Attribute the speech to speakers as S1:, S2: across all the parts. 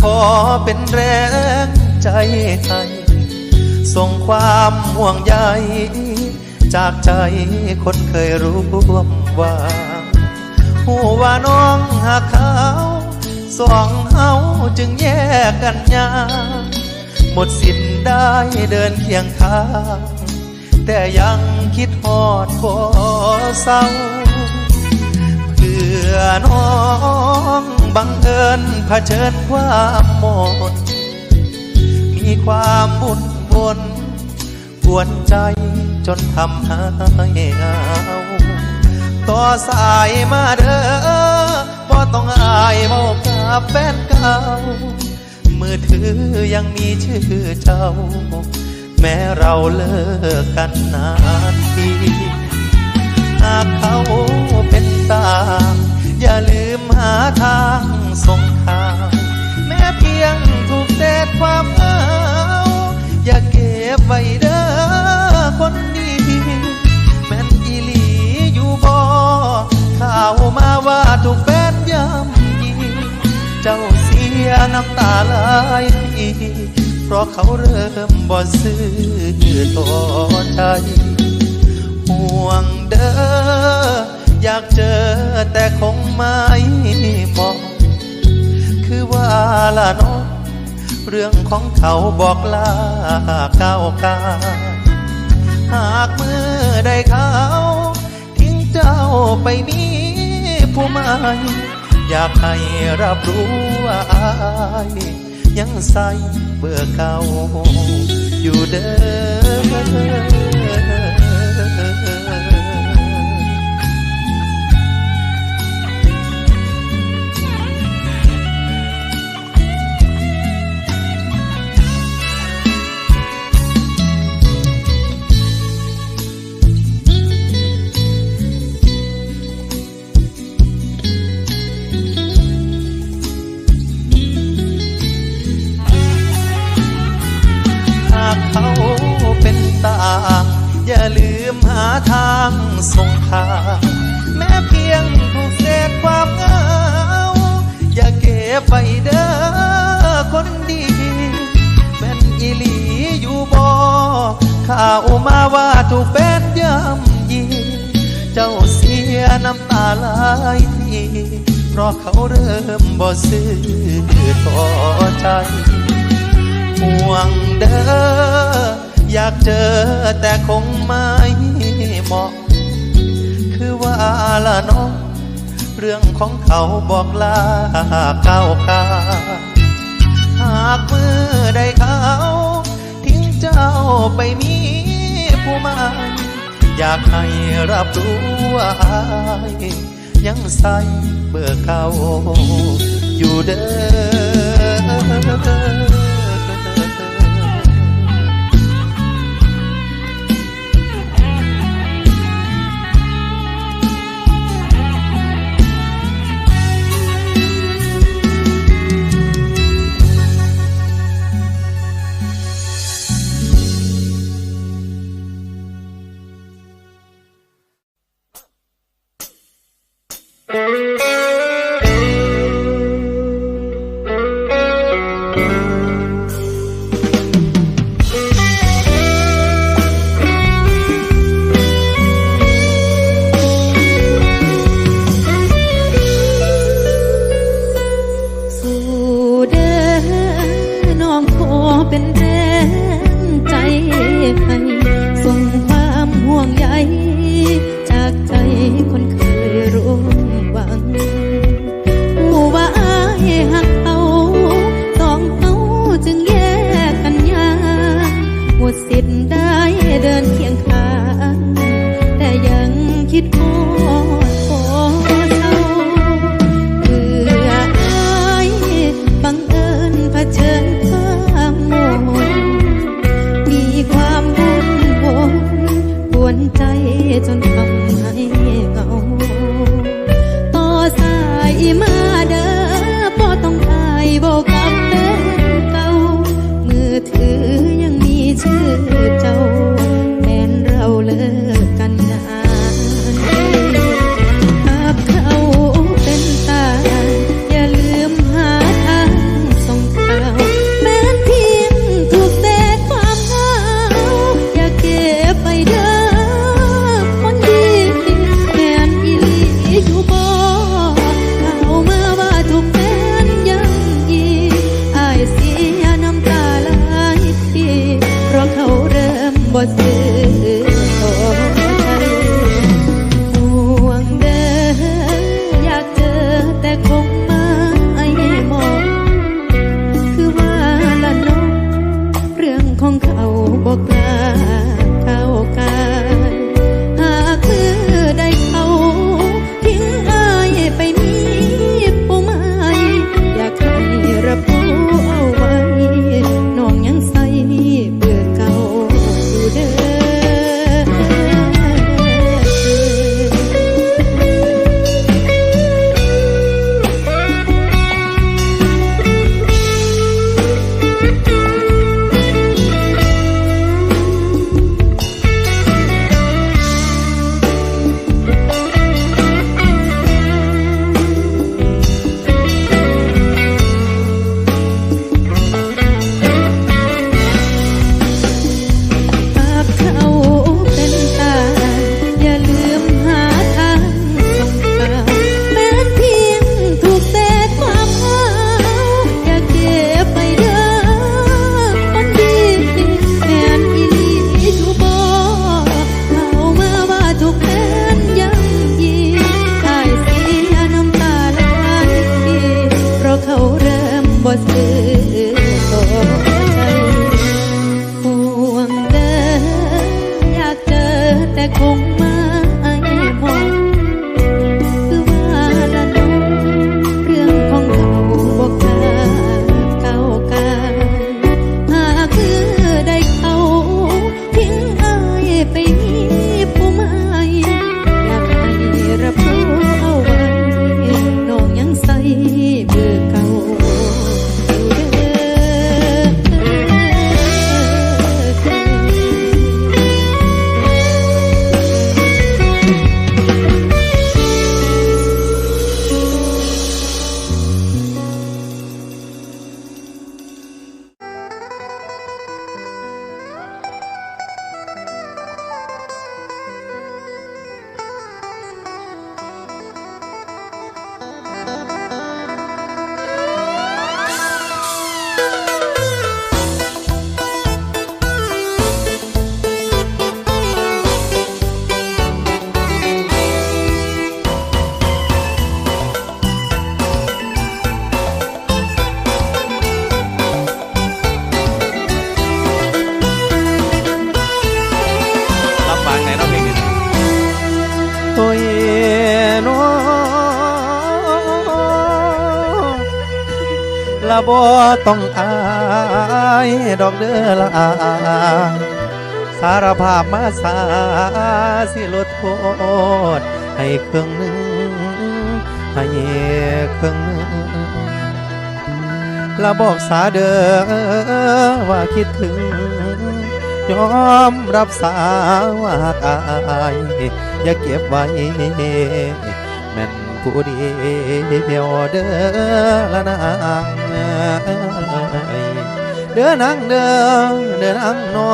S1: ขอเป็นแรงใจให้ส่งความห่วงใยจากใจคนเคยร่วมวาหูว่าน้องหากเขาสองเฮาจึงแยกกันยาหมดสิ้นได้เดินเคียงข้างแต่ยังคิดฮอดบ่เศร้าเพื่อน้อง บังเอิญเผชิญความหมด มีความบุญวนกวนใจจนทำให้เหงาต่อสายมาเด้อบ่ต้องอายเมากับแฟนเก่า มือถือยังมีชื่อเจ้า แม้เราเลิกกันนานทีหากเขาเป็นตา อย่าลืมหาทางส่งข่าวแม้เพียงถูกเศษความเหงาอย่าเก็บไว้เด้อคนดีแม่นอีหลีอยู่บ่ข่าวมาว่าถูกแฟนย้ำยีเจ้าเสียน้ำตาไหลทีเพราะเขาเริ่มบ่ซื้อต่อใจห่วงเด้อ อยากเจอแต่คงไม่เหมาะคือว่าละน้องเรื่องของเขาบอกลาก้าวกาหากมือได้เขาทิ้งเจ้าไปมีผู้ใหม่อยากให้รับรู้ว่าอายยังใส่เบอร์เก่าอยู่เด้อ ไหลทีเพราะเขาเริ่มบ่ซื้อต่อใจห่วงเด้ออยากเจอแต่คงไม่เหมาะ คือว่าละน้องเรื่องของเขาบอกลาก้าวกาหากมือได้เขาทิ้งเจ้าไปมีผู้ใหม่อยากให้รับรู้ว่าอา ยังใส่เบอร์เก่าอยู่เด้อ
S2: บ่ต้องอายดอกเด้อละอาสา
S1: รภาพมาสาสิลดโทษให้เครื่องหนึ่งให้เครื่องหนึ่งละบอกสาเด้อว่าคิดถึง ยอมรับสาว่าตาย อย่าเก็บไว้แม่น ผู้เดียวเด้อละนางเด้อนางเด้อเด้อนางนอ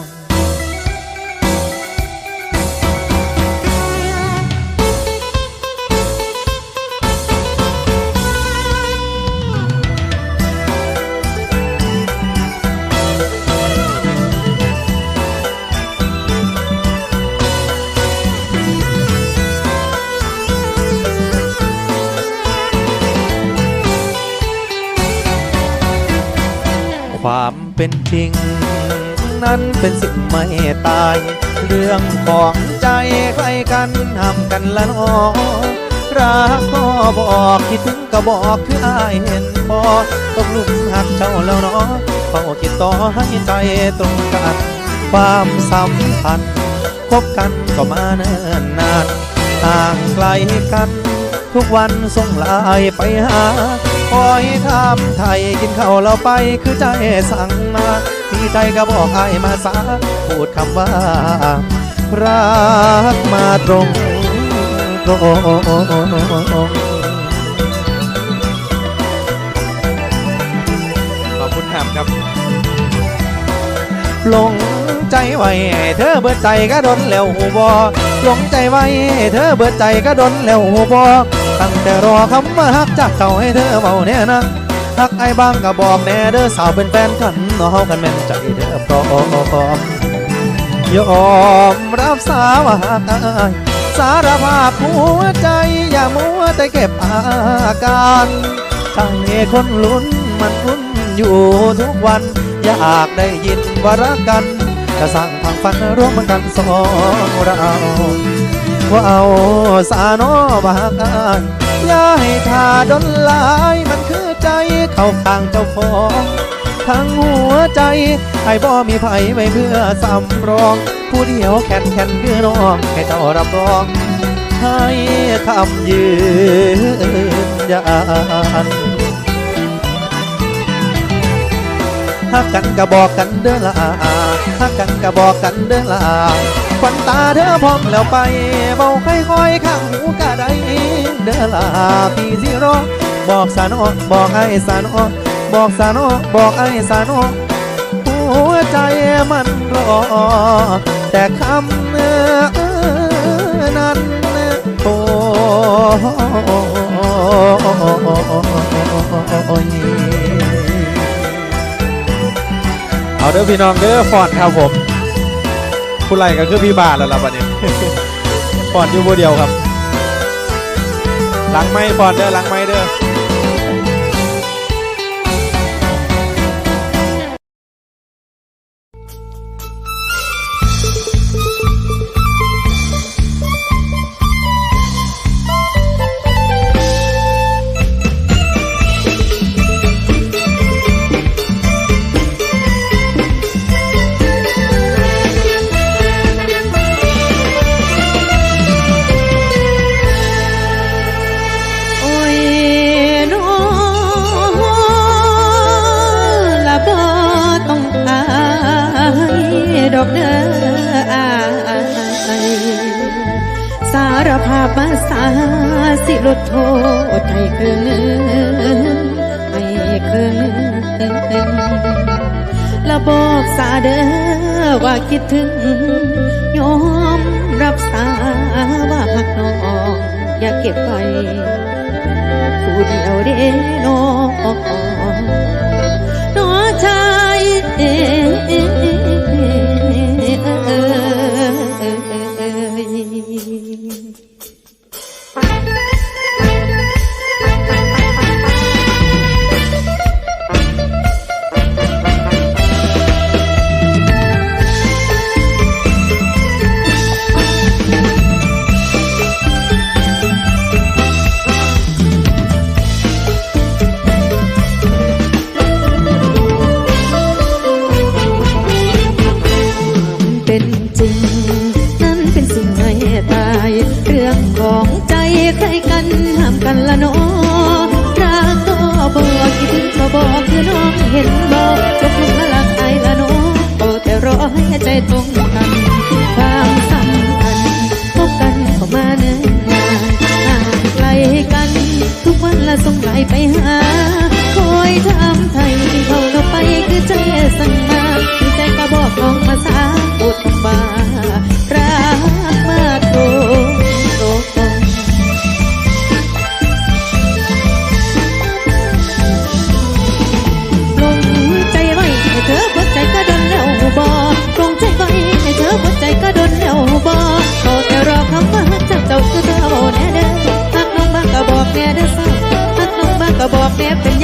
S1: ง เป็นจริง นั้นเป็นสิ่งไม่ตาย เรื่องของใจใครกันห้ามกันละนอรักก็บอกคิดถึงก็บอกคืออายเห็นบ่ตกลุมหักเจ้าแล้วเนาะเฝ้าคิดต่อให้ใจตรงกันความสัมพันธ์คบกันก็มาเนิ่นนานห่างไกลกัน ทุกวันส่งไลายไปหา คอยทำไทยกินข้าวเราไปคือใจสั่งมาที่ใจก็บอกไอ้มาสาพูดคำว่า รักมาตรงตรงขอบคุณครับครับหลงใจไว้เธอเบิดใจก็ดนแล้วหูบอหลงใจไว้เธอเบิดใจก็ดนแล้วหูบอ ตั้งแต่รอคำว่าฮักจากเจ้าให้เธอเบาเนี่ยนะทักไอ้บ้างก็บอกแน่เด้อสาวเป็นแฟนกันเนาะเฮากันแม่นใจเด้อพร้อมยอมรับสาวหากอาสารภาพหัวใจอย่ามัวแต่เก็บอาการใจคนลุ้นมันลุ้นอยู่ทุกวัน อยากได้ยินว่ารักกัน จะสั่งทางฝันร่วมกันสองเรา ว่าเอาสาโนบากานอย่าให้ทาดนลายมันคือใจเข้าข้างเจ้าของทั้งหัวใจให้บ่มีไผไว้เพื่อสำรอง ผู้เดียวแค่นแค่นคือน้องให้เจ้ารับรอง ให้คำยืนยันฮักกันก็บอกกันเด้อละฮักกันก็บอกกันเด้อละ ควันตาเธอพร้อมแล้วไปเบาค่อยๆข้างหูก็ได้เด้อละพี่สิรอบอกสานอบอกไอ้สานอบอกสานอบอกไอ้สานอหัวใจมันรอ แต่คำนั้นโอ้ย
S3: เอาเด้อพี่น้องเด้อฟอนครับผม ผู้ไล่ก็คือพี่บาทแล้วล่ะบัดนี้ปอนอยู่ผู้เดียวครับ หลังไม่ปอนเด้อหลังไม่เด้อ
S2: คิดถึงยอมรับสาว่าหักน้อง อย่าเก็บไว้ผู้เดียวเด้น้องน้องชายเอ บอกคิดถึงก็บอกคือน้องเห็นบอกจบลงมาลักไอละน้อโอ้แต่รอให้ใจตรงกันความสัมพันธ์พบกันเข้ามาเนิ่นนานห่างไกลกัน ทุกวันละส่งไลน์ไปหาคอยทำไทยเขาเราไปคือใจสั่งมาคือใจก็บอกน้องมาสาปวดบารักมา บ่ตงใจบ่อีให้เธอหัวใจก็โดนเดา
S4: บ่ขอาแต่รอคำว่าฮักจากเจ้าคือเธาแน่เด้อฮักน้องบ้างก็บอกแน่เด้อสาวฮักน้องบ้า
S2: งก็บอกแน่
S4: เป็น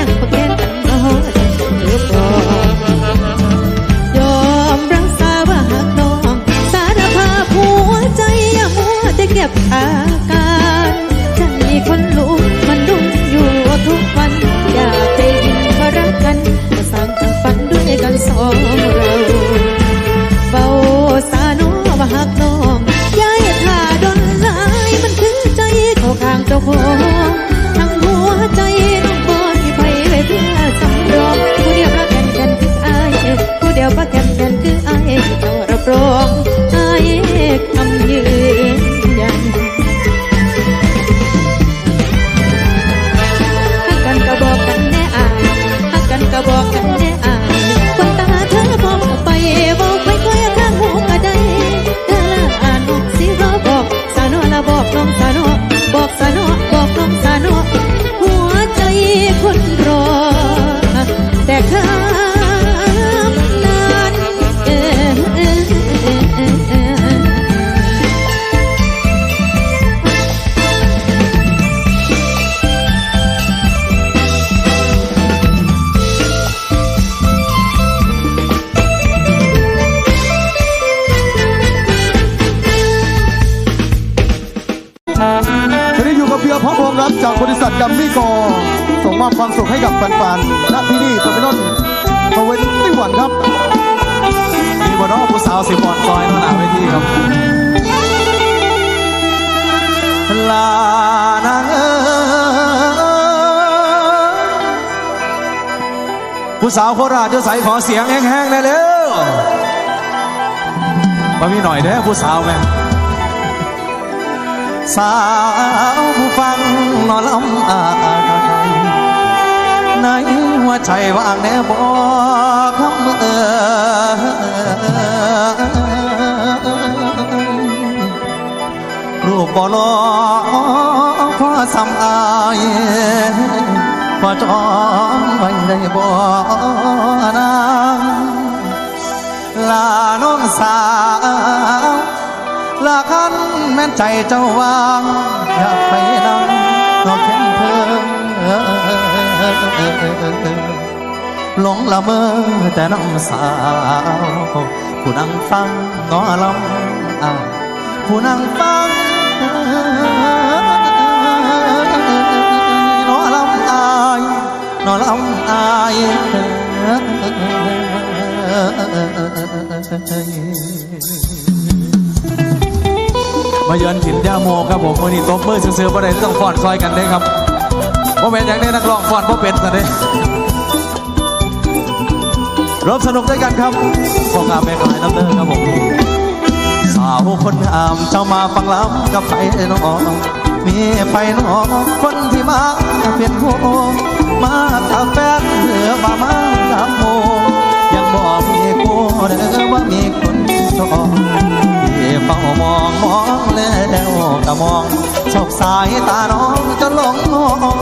S4: วนตี้วันครับ
S3: มีบนน้องผู้สาวสิบอนซอยหนาเวทีครับ
S1: ลานางเอ๋ย
S3: ผู้สาวโคราชจะใส่ขอเสียงแห้งๆได้เร็วมามีหน่อยเด้อผู้สาวแม่
S1: สาวผู้ฟังนอนลำอายในหัวใจว่างแน่บ่ รูปบ่หลอพอสำอายพอจองไว้ได้บ่นางลาน้องสาวลาคันแม่นใจเจ้าวางอยากไปนั่งนอกเข้มเพิ่ม หลงละเมอแต่น้องสาว ผู้นั่งฟังนอลำอ่าผู้นั่งฟังนอลำอายนอลำอาย
S3: มาเยือนถิ่นย่าโมครับผมวันนี้ตบมือซื้อๆประเด็นต้องฟอนซอยกันได้ครับว่าเป็นอย่างนี้นักร้องฟอนเพราะเป็นแต่เด้ ร่วมสนุกด้วยกันครับพวกงามแม่ขายน้ำเด้อครับผม
S1: สาวคนงามเจ้ามาฟังลำกับไฟน้อง มีไฟน้องคนที่มาเป็นโมมาตาแฟนเหลือมามาตามโมยังบอกมีกูเด้อว่ามีคนชอบที่เฝ้ามองมองแล้วก็มองชอบสายตาน้องจะหลง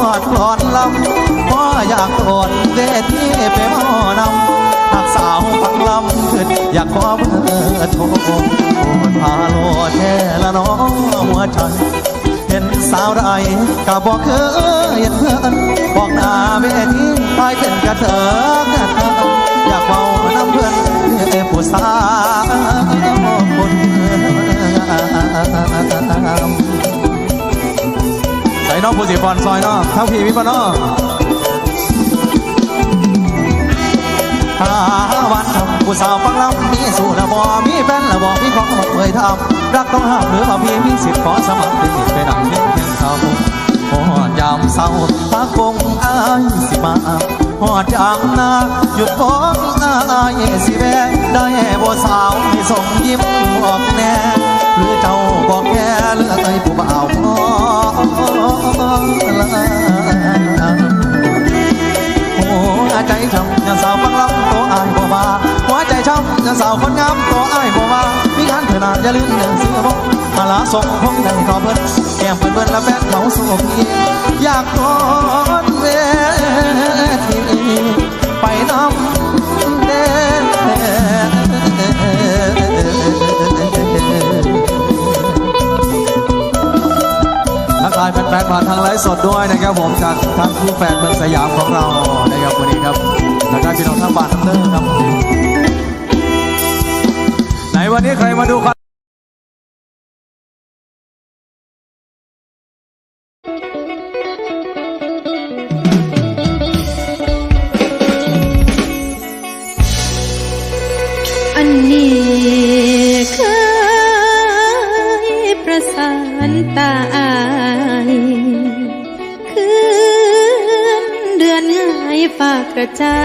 S1: หอดกลอนลำเพราะอยากโดนเวทีไปมอนำ หากสาวฟังลำขึ้นอยากขอเบอร์โทรโอ้พาโลแท้ละน้องหัวใจเห็นสาวใดก็บอกเคยเห็นเพื่อนบอกหน้าเวทีไปเป็นกระเถิกกระเถิกอยากเบาน้ำเพื่อนเอ้ผู้สาวคนงาม
S3: ใส่น้องผู้สีฟอนซอยเนาะทั้งพี่มีปะเนาะ
S1: หาวันทำผู้สาวฟังลำมีสู่ละบอมีแฟนละบอมีของบ่เคยทำรักต้องห้ามหรือว่าพี่มีสิทธิ์ขอสมัครเป็นสิทธิ์ไปดังเพียงเพียงเขาหอดยามเศร้าพากงอายสิมาหอดยามนาหยุดฟ้องอายสิแวะได้บ่สาวให้ส่งยิ้มบอกแน่หรือเจ้าบอกแค่เลือกไอ้ผู้บ่าวพอละ ใจช่ำยังสาวฟังลำตัวอายบ่มาหัวใจช่ำยังสาวคนงามตัวอายบ่มามีงานเถิดนาอย่าลืมเดินเสือบ่มาลาส่งคงได้ขอเพิ่นแก้มเพิ่นเพิ่นและแฟนเขาสู้พี่
S3: ผ่านทางไลฟ์สดด้วยนะครับผมจากทางคู่แฟนเมืองสยามของเรานะครับวันนี้ครับแล้วก็พี่น้องทางบ้านทั้งเด้อครับไหนวันนี้ใครมาดูคอน
S2: อันนี้เคยประสานตาอาย ฝากกระจา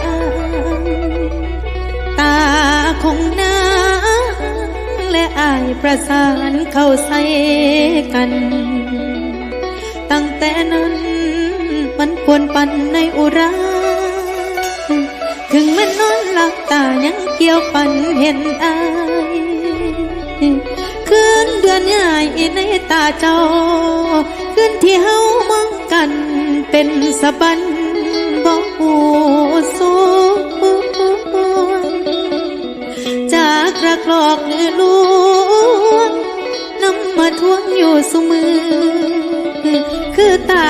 S2: ยตาของนางและอายประสานเข้าใส่กัน ตั้งแต่นั้นมันปวนปันในอุรา ถึงมันนอนหลับตายังเกี่ยวปันเห็นอายคืนเดือนใหญ่ในตาเจ้า คืนที่เฮามองกันเป็นสะบัน ระกรักหลอกเนื้อลวงนำมาทวงอยู่สมือ คือตา